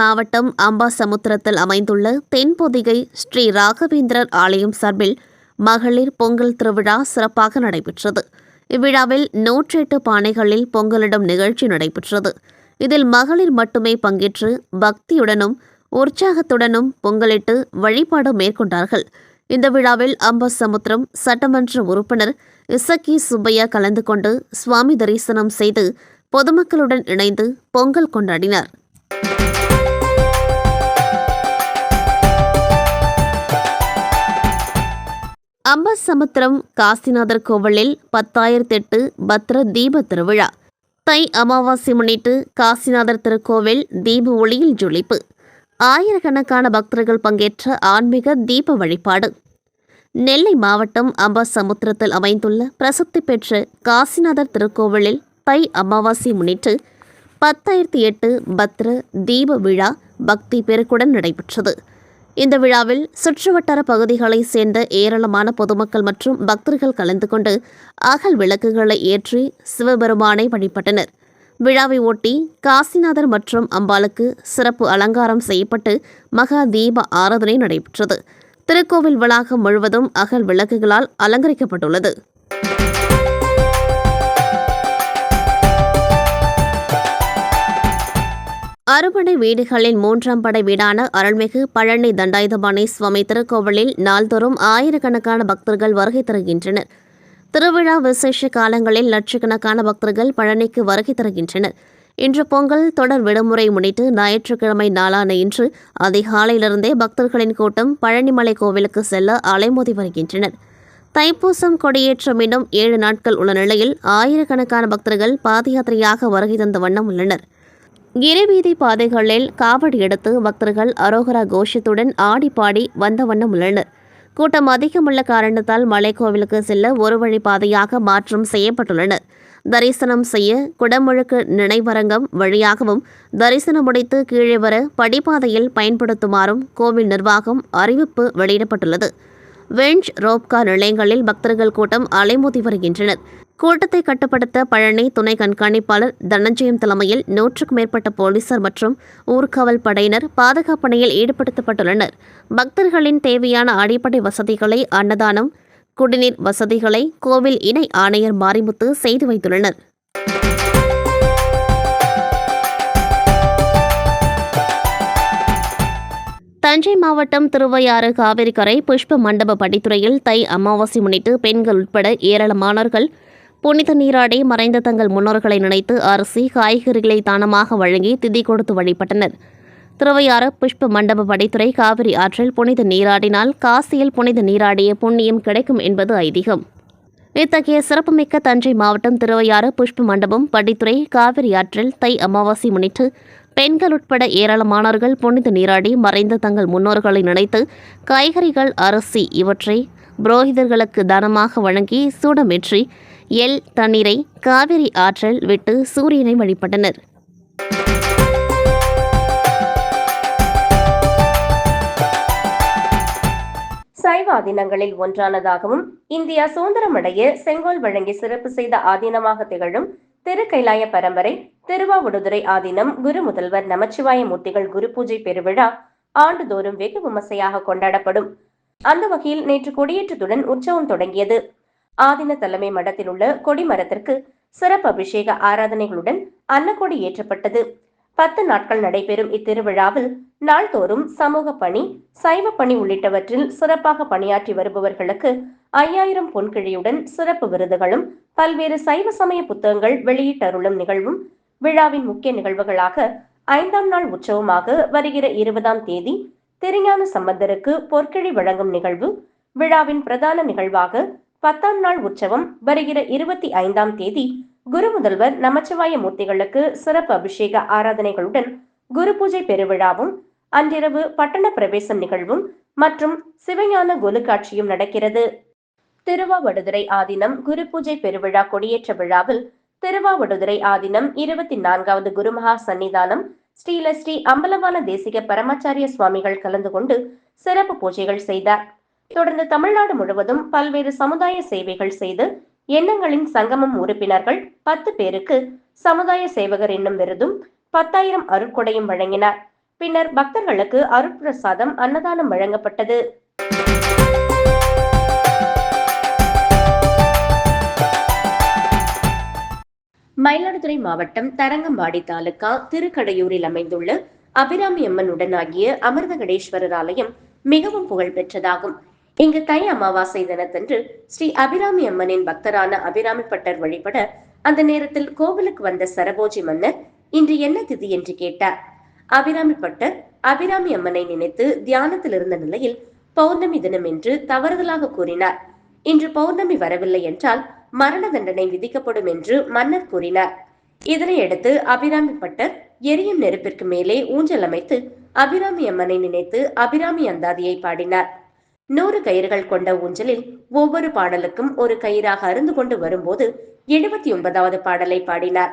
மாவட்டம் அம்பாசமுத்திரத்தில் அமைந்துள்ள தென்பொதிகை ஸ்ரீ ராகவேந்திரர் ஆலயம் சார்பில் மகளிர் பொங்கல் திருவிழா சிறப்பாக நடைபெற்றது. இவ்விழாவில் நூற்றெட்டு பானைகளில் பொங்கலிடும் நிகழ்ச்சி நடைபெற்றது. இதில் மகளிர் மட்டுமே பங்கேற்று பக்தியுடனும் உற்சாகத்துடனும் பொங்கலிட்டு வழிபாடு மேற்கொண்டார்கள். இந்த விழாவில் அம்பசமுத்திரம் சட்டமன்ற உறுப்பினர் இசக்கி சுப்பையா கலந்து கொண்டு சுவாமி தரிசனம் செய்து பொதுமக்களுடன் இணைந்து பொங்கல் கொண்டாடினார். அம்பசமுத்திரம் காசிநாதர் கோவிலில் பத்தாயிரத்தெட்டு பத்ர தீப திருவிழா. தை அமாவாசை முன்னிட்டு காசிநாதர் திருக்கோவில் தீப ஒளியில் ஜொலிப்பு. ஆயிரக்கணக்கான பக்தர்கள் பங்கேற்ற ஆன்மீக தீப வழிபாடு. நெல்லை மாவட்டம் அம்பசமுத்திரத்தில் அமைந்துள்ள பிரசித்தி பெற்ற காசிநாதர் திருக்கோவிலில் தை அமாவாசை முன்னிட்டு பத்தாயிரத்தி எட்டு பத்ர தீப விழா பக்தி பெருக்குடன் நடைபெற்றது. இந்த விழாவில் சுற்றுவட்டார பகுதிகளைச் சேர்ந்த ஏராளமான பொதுமக்கள் மற்றும் பக்தர்கள் கலந்து கொண்டு அகல் விளக்குகளை ஏற்றி சிவபெருமானை வழிபட்டனர். விழாவை ஒட்டி காசிநாதர் மற்றும் அம்பாளுக்கு சிறப்பு அலங்காரம் செய்யப்பட்டு மகா தீப ஆராதனை நடைபெற்றது. திருக்கோவில் வளாகம் முழுவதும் அகல் விளக்குகளால் அலங்கரிக்கப்பட்டுள்ளது. அறுபடை வீடுகளின் மூன்றாம் படை வீடான அருள்மிகு பழனி தண்டாயுதபாணி சுவாமி திருக்கோவிலில் நாள்தோறும் ஆயிரக்கணக்கான பக்தர்கள் வருகை தருகின்றனர். திருவிழா விசேஷ காலங்களில் லட்சக்கணக்கான பக்தர்கள் பழனிக்கு வருகை தருகின்றனர். இன்று பொங்கல் தொடர் விடுமுறை முன்னிட்டு ஞாயிற்றுக்கிழமை நாளான இன்று அதிகாலையிலிருந்தே பக்தர்களின் கூட்டம் பழனிமலை கோவிலுக்கு செல்ல அலைமோதி வருகின்றனர். தைப்பூசம் கொடியேற்றம் இன்னும் ஏழு நாட்கள் உள்ள நிலையில் ஆயிரக்கணக்கான பக்தர்கள் பாதயாத்திரையாக வருகை தந்த வண்ணம் உள்ளனர். கிரிவீதி பாதைகளில் காவடி எடுத்து பக்தர்கள் அரோகரா கோஷத்துடன் ஆடிப்பாடி வந்த வண்ணம் உள்ளனர். கூட்டம் அதிகமுள்ள காரணத்தால் மலைக்கோவிலுக்கு செல்ல ஒரு வழி பாதையாக மாற்றம் செய்யப்பட்டுள்ளனர். தரிசனம் செய்ய குடமுழுக்கு நினைவரங்கம் வழியாகவும் தரிசனம் முடித்து கீழே வர படிப்பாதையில் பயன்படுத்துமாறும் கோவில் நிர்வாகம் அறிவிப்பு வெளியிடப்பட்டுள்ளது. வெஞ்ச் ரோப்கா நிலையங்களில் பக்தர்கள் கூட்டம் அலைமோதி வருகின்றனர். கூட்டத்தை கட்டுப்படுத்த பழனி துணை கண்காணிப்பாளர் தனஞ்சயம் தலைமையில் நூற்றுக்கும் மேற்பட்ட போலீசார் மற்றும் ஊர்காவல் படையினர் பாதுகாப்பு பணியில் ஈடுபடுத்தப்பட்டுள்ளனர். பக்தர்களின் தேவையான அடிப்படை வசதிகளை அன்னதானம் குடிநீர் வசதிகளை கோவில் இணை ஆணையர் மாரிமுத்து செய்து வைத்துள்ளனர். தஞ்சை மாவட்டம் திருவையாறு காவிரிக்கரை புஷ்ப மண்டப படித்துறையில் தை அமாவாசை முன்னிட்டு பெண்கள் உட்பட ஏராளமானோர்கள் புனித நீராடி மறைந்த தங்கள் முன்னோர்களை நினைத்து அரிசி காய்கறிகளை தானமாக வழங்கி திதி கொடுத்து வழிபட்டனர். திருவையாறு புஷ்ப மண்டப படித்துறை காவிரி ஆற்றில் புனித நீராடினால் காசியில் புனித நீராடிய புண்ணியம் கிடைக்கும் என்பது ஐதீகம். இத்தகைய சிறப்புமிக்க தஞ்சை மாவட்டம் திருவையாறு புஷ்ப மண்டபம் படித்துறை காவிரி ஆற்றில் தை அமாவாசை முன்னிட்டு பெண்கள் உட்பட ஏராளமானவர்கள் புனித நீராடி மறைந்த தங்கள் முன்னோர்களை நினைத்து காய்கறிகள் அரிசி இவற்றை புரோகிதர்களுக்கு தானமாக வழங்கி சூடமேற்றி எல். தண்ணீரை காவிரி ஆற்றல் விட்டு சூரியனை வழிபட்டனர். சைவ ஆதீனங்களில் ஒன்றானதாகவும் இந்தியா சுதந்திரமடைய செங்கோல் வழங்கி சிறப்பு செய்த ஆதீனமாக திகழும் திருக்கைலாய பரம்பரை திருவாவடுதுறை ஆதீனம் குரு முதல்வர் நமச்சிவாய மூர்த்திகள் குரு பூஜை பெருவிழா ஆண்டுதோறும் வெகு விமர்சையாக கொண்டாடப்படும். அந்த வகையில் நேற்று கொடியேற்றத்துடன் உற்சவம் தொடங்கியது. ஆதின தலைமை மடத்தில் உள்ள கொடிமரத்திற்கு சிறப்பு அபிஷேக ஆராதனைகளுடன் அன்னக்கொடி ஏற்றப்பட்டது. பத்து நாட்கள் நடைபெறும் இத்திருவிழாவில் நாள்தோறும் சமூக பணி சைவ பணி உள்ளிட்டவற்றில் சிறப்பாக பணியாற்றி வருபவர்களுக்கு ஐயாயிரம் பொன்கிழியுடன் சிறப்பு விருதுகளும் பல்வேறு சைவ சமய புத்தகங்கள் வெளியிட்டருளும் நிகழ்வும் விழாவின் முக்கிய நிகழ்வுகளாக ஐந்தாம் நாள் உற்சவமாக வருகிற இருபதாம் தேதி திருஞான சம்பந்தருக்கு பொற்கிழி வழங்கும் நிகழ்வு விழாவின் பிரதான நிகழ்வாக பத்தாம் நாள் உற்சவம் வருகிற இருபத்தி ஐந்தாம் தேதி குரு முதல்வர் நமச்சிவாய மூர்த்திகளுக்கு சிறப்பு அபிஷேக ஆராதனைகளுடன் குரு பூஜை பெருவிழாவும் அன்றிரவு பட்டண பிரவேசம் நிகழ்வும் மற்றும் சிவஞான கொலு காட்சியும் நடக்கிறது. திருவாவடுதுறை ஆதீனம் குரு பூஜை பெருவிழா கொடியேற்ற விழாவில் திருவாவடுதுறை ஆதீனம் இருபத்தி நான்காவது குருமகா சன்னிதானம் ஸ்ரீலஸ்ரீ அம்பலவான தேசிக பரமாச்சாரிய சுவாமிகள் கலந்து கொண்டு சிறப்பு பூஜைகள் செய்தார். தொடர்ந்து தமிழ்நாடு முழுவதும் பல்வேறு சமுதாய சேவைகள் செய்து எண்ணங்களின் சங்கமம் உறுப்பினர்கள் பத்து பேருக்கு சமுதாய சேவகர் என்னும் விருதும் பத்தாயிரம் அருட்கொடையும் வழங்கினார். பின்னர் பக்தர்களுக்கு அருட்பிரசாதம் அன்னதானம் வழங்கப்பட்டது. மயிலாடுதுறை மாவட்டம் தரங்கம்பாடி தாலுகா திருக்கடையூரில் அமைந்துள்ள அபிராமி அம்மன் உடனாகிய அமிர்தகடேஸ்வரர் ஆலயம் மிகவும் புகழ்பெற்றதாகும். இங்கு தை அமாவாசை தினத்தன்று ஸ்ரீ அபிராமி அம்மனின் பக்தரான அபிராமி பட்டர் வழிபட அந்த நேரத்தில் கோவிலுக்கு வந்த சரபோஜி மன்னர் இன்று என்ன திதி என்று கேட்டார். அபிராமி பட்டர் அபிராமி அம்மனை நினைத்து தியானத்தில் இருந்த நிலையில் பௌர்ணமி தினம் என்று தவறுதலாக கூறினார். இன்று பௌர்ணமி வரவில்லை என்றால் மரண தண்டனை விதிக்கப்படும் என்று மன்னர் கூறினார். இதனையடுத்து அபிராமி பட்டர் எரியும் நெருப்பிற்கு மேலே ஊஞ்சல் அமைத்து அபிராமி அம்மனை நினைத்து அபிராமி அந்தாதியை பாடினார். நூறு கயிறுகள் கொண்ட ஊஞ்சலில் ஒவ்வொரு பாடலுக்கும் ஒரு கயிறாக அருந்து கொண்டு வரும்போது எழுபத்தி ஒன்பதாவது பாடலை பாடினார்.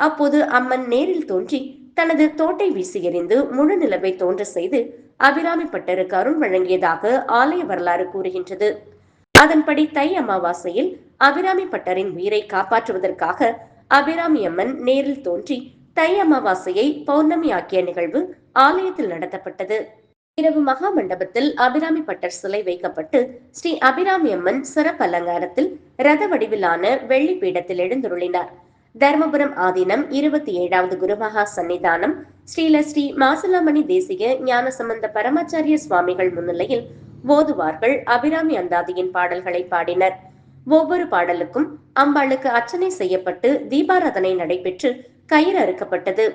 அப்போது அம்மன் நேரில் தோன்றி தனது தோட்டை வீசி எறிந்து முழு நிலவை தோன்ற செய்து அபிராமி பட்டருக்கு அருள் வழங்கியதாக ஆலய வரலாறு கூறுகின்றது. அதன்படி தை அமாவாசையில் அபிராமி பட்டரின் உயிரை காப்பாற்றுவதற்காக அபிராமி அம்மன் நேரில் தோன்றி தை அமாவாசையை பௌர்ணமி ஆக்கிய நிகழ்வு ஆலயத்தில் நடத்தப்பட்டது. இரவு மகா மண்டபத்தில் அபிராமி பட்டர் சிலை வைக்கப்பட்டு ஸ்ரீ அபிராமி அம்மன் சிறப்பு அலங்காரத்தில் ரத வடிவிலான வெள்ளி பீடத்தில் எழுந்துருளினார். தர்மபுரம் ஆதீனம் இருபத்தி ஏழாவது குருமகா சன்னிதானம் ஸ்ரீல ஸ்ரீ மாசிலாமணி தேசிய ஞான சம்பந்த பரமாச்சாரிய சுவாமிகள் முன்னிலையில் ஓதுவார்கள் அபிராமி அந்தாதியின் பாடல்களை பாடினர். ஒவ்வொரு பாடலுக்கும் அம்பாளுக்கு அர்ச்சனை செய்யப்பட்டு தீபாராதனை நடைபெற்று கயிறு அறுக்கப்பட்டது.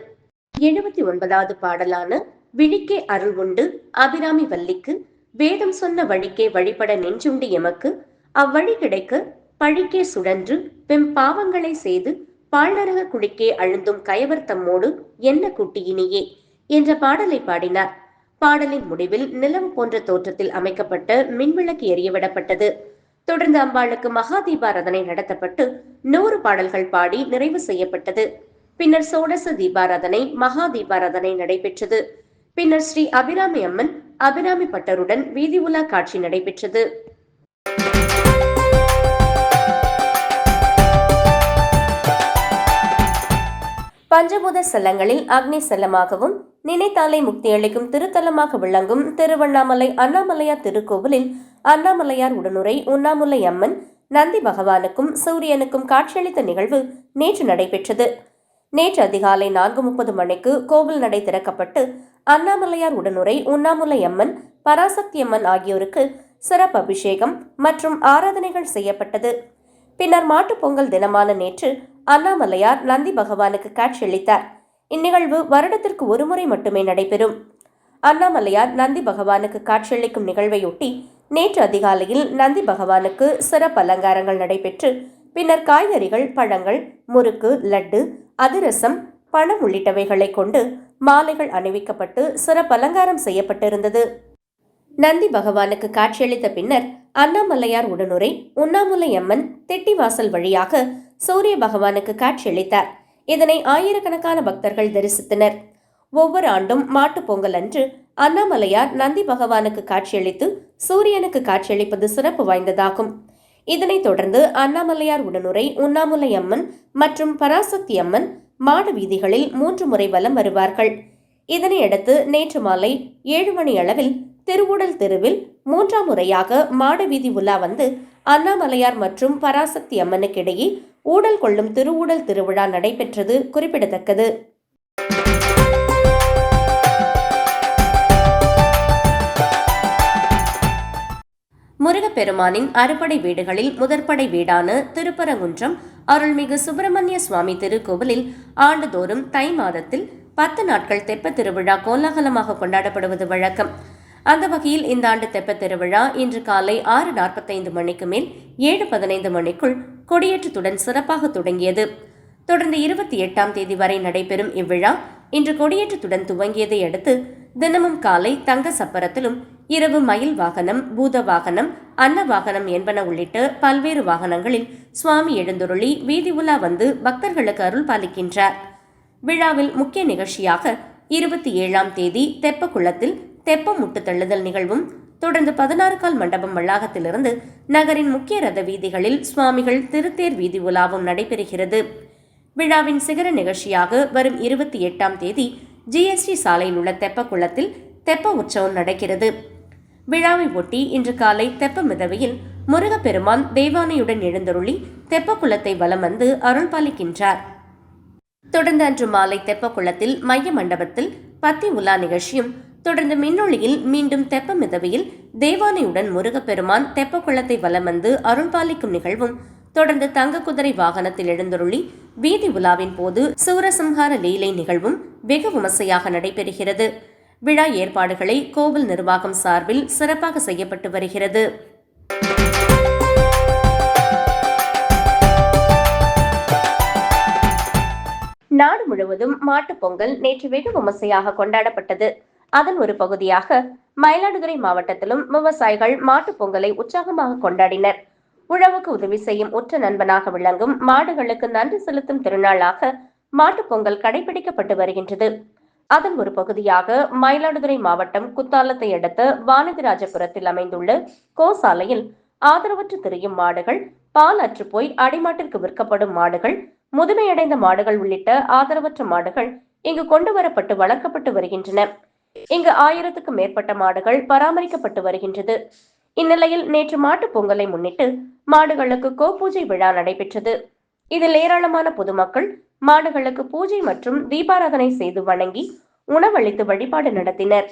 எழுபத்தி ஒன்பதாவது பாடலான விழிக்கே அருள் உண்டு. அபிராமி வல்லிக்கு வேதம் சொன்ன வழிக்கே வழிபட நெஞ்சுண்டு எமக்கு. அவ்வழி கிடைக்க பழிக்கே சுழன்று பெம் பாவங்களை செய்து பாழ்நரக குழிக்கே அழுந்தும் கயவர் தம்மோடு என்ன குட்டியினியே என்ற பாடலை பாடினார். பாடலின் முடிவில் நிலம் போன்ற தோற்றத்தில் அமைக்கப்பட்ட மின்விளக்கு எரியவிடப்பட்டது. தொடர்ந்து அம்பாளுக்கு மகா தீபாராதனை நடத்தப்பட்டு நூறு பாடல்கள் பாடி நிறைவு செய்யப்பட்டது. பின்னர் சோடச தீபாராதனை மகா தீபாராதனை நடைபெற்றது. பின்னர் ஸ்ரீ அபிராமி அம்மன் அபிராமி பட்டருடன் வீதி உலா காட்சி நடைபெற்றது. பஞ்சபூத செல்லங்களில் அக்னி செல்லமாகவும் நினைத்தாலை முக்தி அளிக்கும் திருத்தலமாக விளங்கும் திருவண்ணாமலை அண்ணாமலையார் திருக்கோவிலில் அண்ணாமலையார் உடனுரை உண்ணாமுலை அம்மன் நந்தி பகவானுக்கும் சூரியனுக்கும் காட்சியளித்த நிகழ்வு நேற்று நடைபெற்றது. நேற்று அதிகாலை நான்கு முப்பது மணிக்கு கோவில் நடை திறக்கப்பட்டு அண்ணாமலையார் உடனுரை உண்ணாமுலை அம்மன் பராசக்தி அம்மன் ஆகியோருக்கு சிறப்பு அபிஷேகம் மற்றும் ஆராதனைகள் செய்யப்பட்டது. பின்னர் மாட்டுப் பொங்கல் தினமான நேற்று அண்ணாமலையார் நந்தி பகவானுக்கு காட்சியளித்தார். இந்நிகழ்வு வருடத்திற்கு ஒருமுறை மட்டுமே நடைபெறும். அண்ணாமலையார் நந்தி பகவானுக்கு காட்சியளிக்கும் நிகழ்வையொட்டி நேற்று அதிகாலையில் நந்தி பகவானுக்கு சிறப்பு அலங்காரங்கள் நடைபெற்று பின்னர் காய்கறிகள் பழங்கள் முறுக்கு லட்டு அதிரசம் பழம் உள்ளிட்டவைகளை கொண்டு மாலைகள் அணிவிக்கப்பட்டு சிறப்பு அலங்காரம் செய்யப்பட்டிருந்தது. நந்தி பகவானுக்கு காட்சியளித்த பின்னர் அண்ணாமலையார் உடனுரை உண்ணாமுலை அம்மன் தெட்டிவாசல் வழியாக சூரிய பகவானுக்கு காட்சியளித்தார். இதனை ஆயிரக்கணக்கான பக்தர்கள் தரிசித்தனர். ஒவ்வொரு ஆண்டும் மாட்டுப் பொங்கல் அன்று அண்ணாமலையார் நந்தி பகவானுக்கு காட்சியளித்து சூரியனுக்கு காட்சியளிப்பது சிறப்பு வாய்ந்ததாகும். இதனைத் தொடர்ந்து அண்ணாமலையார் உடனுரை உண்ணாமுலை அம்மன் மற்றும் பராசக்தி அம்மன் மாடு வீதிகளில் மூன்று முறை வலம் வருவார்கள். இதனையடுத்து நேற்று மாலை ஏழு மணி அளவில் திருவுடல் தெருவில் மூன்றாம் முறையாக மாடு வீதி உலா வந்து அண்ணாமலையார் மற்றும் பராசக்தி அம்மனுக்கிடையே ஊடல் கொள்ளும் திருவுடல் திருவிழா நடைபெற்றது குறிப்பிடத்தக்கது. முருகப்பெருமானின் அறுபடை வீடுகளில் முதற்படை வீடான திருப்பரங்குன்றம் அருள்மிகு சுப்பிரமணிய சுவாமி திருக்கோவிலில் ஆண்டுதோறும் தை மாதத்தில் பத்து நாட்கள் தெப்பத் திருவிழா கோலாகலமாக கொண்டாடப்படுவது வழக்கம். அந்த வகையில் இந்த ஆண்டு தெப்பத் திருவிழா இன்று காலை ஆறு நாற்பத்தைந்து மணிக்கு மேல் ஏழு பதினைந்து மணிக்குள் கொடியேற்றத்துடன் சிறப்பாக தொடங்கியது. தொடர்ந்து இருபத்தி எட்டாம் தேதி வரை நடைபெறும் இவ்விழா இன்று கொடியேற்றத்துடன் துவங்கியதை அடுத்து தினமும் காலை தங்க சப்பரத்திலும் இரவு மயில் வாகனம் பூத வாகனம் அன்ன வாகனம் என்பன உள்ளிட்ட பல்வேறு வாகனங்களில் சுவாமி எழுந்துருளி வீதி உலா வந்து பக்தர்களுக்கு அருள் பாலிக்கின்றார். விழாவில் முக்கிய நிகழ்ச்சியாக இருபத்தி ஏழாம் தேதி தெப்பக்குளத்தில் தெப்ப முட்டு தள்ளுதல் நிகழ்வும் தொடர்ந்து பதினாறு கால் மண்டபம் வளாகத்திலிருந்து நகரின் முக்கிய ரத வீதிகளில் சுவாமிகள் திருத்தேர் வீதி உலாவும் நடைபெறுகிறது. விழாவின் சிகர நிகழ்ச்சியாக வரும் இருபத்தி எட்டாம் தேதி ஜிஎஸ்டி சாலையில் உள்ள தெப்பக்குளத்தில் தெப்ப உற்சவம் நடக்கிறது. விழாவை ஒட்டி இன்று காலை தெப்ப மிதவையில் முருகப்பெருமான் தேவானையுடன் எழுந்தருளி தெப்ப குளத்தை வலம் வந்து அருள் பாலிக்கின்றார். தொடர்ந்து அன்று மாலை தெப்பக்குளத்தில் மைய மண்டபத்தில் பத்தி உலா நிகழ்ச்சியும் தொடர்ந்து மின்னொளியில் மீண்டும் தெப்ப மிதவையில் தேவானையுடன் முருகப்பெருமான் தெப்பக்குளத்தை வலம் வந்து அருள்பாலிக்கும் நிகழ்வும் தொடர்ந்து தங்க குதிரை வாகனத்தில் எழுந்தருளி வீதி உலாவின் போது சூரசம்ஹார லீலை நிகழ்வும் வெகு விமர்சையாக நடைபெறுகிறது. விழா ஏற்பாடுகளை கோவில் நிர்வாகம் சார்பில் சிறப்பாக செய்யப்பட்டு வருகிறது. நாடு முழுவதும் மாட்டுப் பொங்கல் நேற்று வெகு விமர்சையாக கொண்டாடப்பட்டது. அதன் ஒரு பகுதியாக மயிலாடுதுறை மாவட்டத்திலும் விவசாயிகள் மாட்டுப் பொங்கலை உற்சாகமாக கொண்டாடினர். உழவுக்கு உதவி செய்யும் உற்ற நண்பனாக விளங்கும் மாடுகளுக்கு நன்றி செலுத்தும் திருநாளாக மாட்டுப் பொங்கல் கடைபிடிக்கப்பட்டு வருகின்றது. அதன் ஒரு பகுதியாக மயிலாடுதுறை மாவட்டம் குத்தாலத்தை அடுத்த வானதிராஜபுரத்தில் அமைந்துள்ள கோசாலையில் ஆதரவற்று திரியும் மாடுகள் பால் அற்றுப்போய் அடிமாட்டிற்கு விற்கப்படும் மாடுகள் முதுமையடைந்த மாடுகள் உள்ளிட்ட ஆதரவற்ற மாடுகள் இங்கு கொண்டு வரப்பட்டு வளர்க்கப்பட்டு வருகின்றன. இங்கு ஆயிரத்துக்கு மேற்பட்ட மாடுகள் பராமரிக்கப்பட்டு வருகின்றது. இந்நிலையில் நேற்று மாட்டுப் பொங்கலை முன்னிட்டு மாடுகளுக்கு கோபூஜை விழா நடைபெற்றது. இதில் ஏராளமான பொதுமக்கள் மாடுகளுக்கு பூஜை மற்றும் தீபாராதனை செய்து வணங்கி உணவளித்து வழிபாடு நடத்தினர்.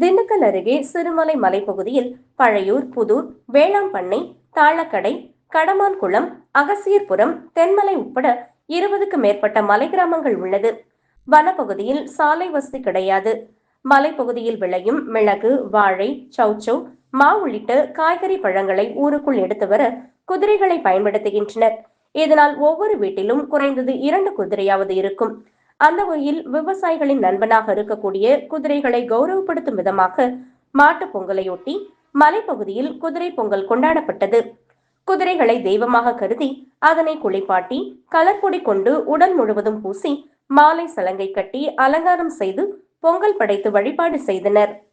திண்டுக்கல் அருகே சிறுமலை மலைப்பகுதியில் பழையூர் புதூர் வேளாம்பண்ணை தாளக்கடை கடமான்குளம் அகசியர்புரம் தென்மலை உட்பட இருபதுக்கு மேற்பட்ட மலை கிராமங்கள் உள்ளது. வனப்பகுதியில் சாலை வசதி கிடையாது. மலைப்பகுதியில் விளையும் மிளகு வாழை சௌச்சௌ மா உள்ளிட்ட காய்கறி பழங்களை ஊருக்குள் எடுத்து வர குதிரைகளை பயன்படுத்துகின்றனர். இதனால் ஒவ்வொரு வீட்டிலும் குறைந்தது இரண்டு குதிரையாவது இருக்கும். அந்த வகையில் விவசாயிகளின் நண்பனாக இருக்கக்கூடிய குதிரைகளை கௌரவப்படுத்தும் விதமாக மாட்டுப் பொங்கலையொட்டி மலைப்பகுதியில் குதிரை பொங்கல் கொண்டாடப்பட்டது. குதிரைகளை தெய்வமாக கருதி அதனை குளிப்பாட்டி கலர்பொடி கொண்டு உடல் முழுவதும் பூசி மாலை சலங்கை கட்டி அலங்காரம் செய்து பொங்கல் படைத்து வழிபாடு செய்தனர்.